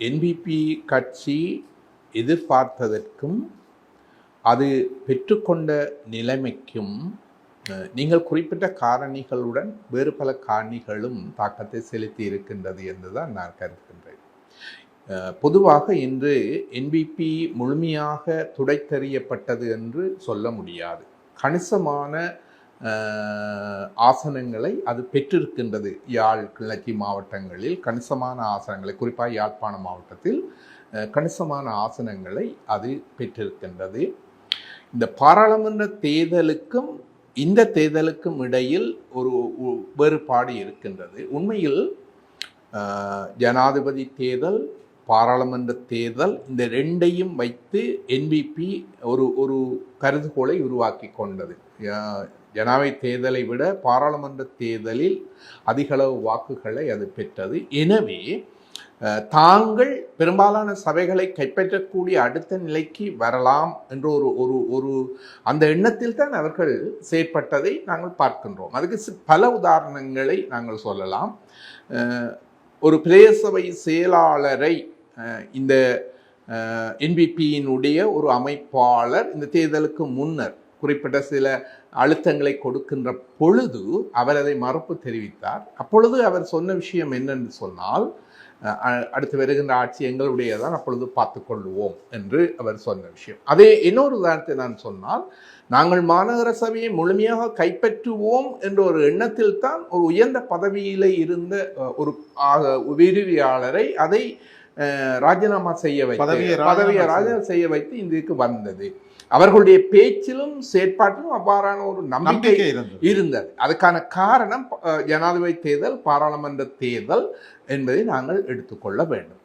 NPP கட்சி எதிர்பார்த்ததற்கும் அது பெற்றுக்கொண்ட நிலைமைக்கும் நீங்கள் குறிப்பிட்ட காரணிகளுடன் வேறு பல காரணிகளும் தாக்கத்தை செலுத்தி இருக்கின்றது என்றுதான் நான் கருதுகின்றேன். பொதுவாக இன்று என்பிபி முழுமையாக துடைத்தறியப்பட்டது என்று சொல்ல முடியாது. கணிசமான ஆசனங்களை அது பெற்றிருக்கின்றது. யாழ் கிளர்ச்சி மாவட்டங்களில் கணிசமான ஆசனங்களை குறிப்பாக யாழ்ப்பாண மாவட்டத்தில் கணிசமான ஆசனங்களை அது பெற்றிருக்கின்றது. இந்த பாராளுமன்ற தேர்தலுக்கும் இந்த தேர்தலுக்கும் இடையில் ஒரு வேறுபாடு இருக்கின்றது. உண்மையில் ஜனாதிபதி தேர்தல் பாராளுமன்ற தேர்தல் இந்த ரெண்டையும் வைத்து என்பிபி ஒரு ஒரு கருதுகோளை உருவாக்கி கொண்டது. ஜனாவை தேர்தலை விட பாராளுமன்ற தேர்தலில் அதிகளவு வாக்குகளை அது பெற்றது. எனவே தாங்கள் பெரும்பாலான சபைகளை கைப்பற்றக்கூடிய அடுத்த நிலைக்கு வரலாம் என்ற ஒரு ஒரு ஒரு அந்த எண்ணத்தில் தான் அவர்கள் செயற்பட்டதை நாங்கள் பார்க்கின்றோம். அதுக்கு பல உதாரணங்களை நாங்கள் சொல்லலாம். ஒரு பிரதேசபை செயலாளரை இந்த என்பிபியினுடைய ஒரு அமைப்பாளர் இந்த தேர்தலுக்கு முன்னர் குறிப்பிட்ட சில அழுத்தங்களை கொடுக்கின்ற பொழுது அவர் அதை மறுப்பு தெரிவித்தார். அப்பொழுது அவர் சொன்ன விஷயம் என்னென்று சொன்னால் அடுத்து வருகின்ற ஆட்சி எங்களுடையதான் அப்பொழுது பார்த்துக்கொள்வோம் என்று அவர் சொன்ன விஷயம். அதே இன்னொரு உதாரணத்தை நான் சொன்னால் நாங்கள் மாநகர சபையை முழுமையாக கைப்பற்றுவோம் என்ற ஒரு எண்ணத்தில் தான் ஒரு உயர்ந்த பதவியில் இருந்த ஒரு ஆக- விரிவியாளரை அதை ராஜினாமா செய்ய வைத்து பதவியை ராஜினாமா செய்ய- வைத்து இதுக்கு வந்தது. அவர்களுடைய பேச்சிலும் செயற்பாட்டிலும் அவ்வாறான ஒரு நம்பிக்கை இருந்தது. அதுக்கான காரணம் ஜனாதிபதி தேர்தல் பாராளுமன்ற தேர்தல் என்பதை நாங்கள் எடுத்துக்கொள்ள வேண்டும்.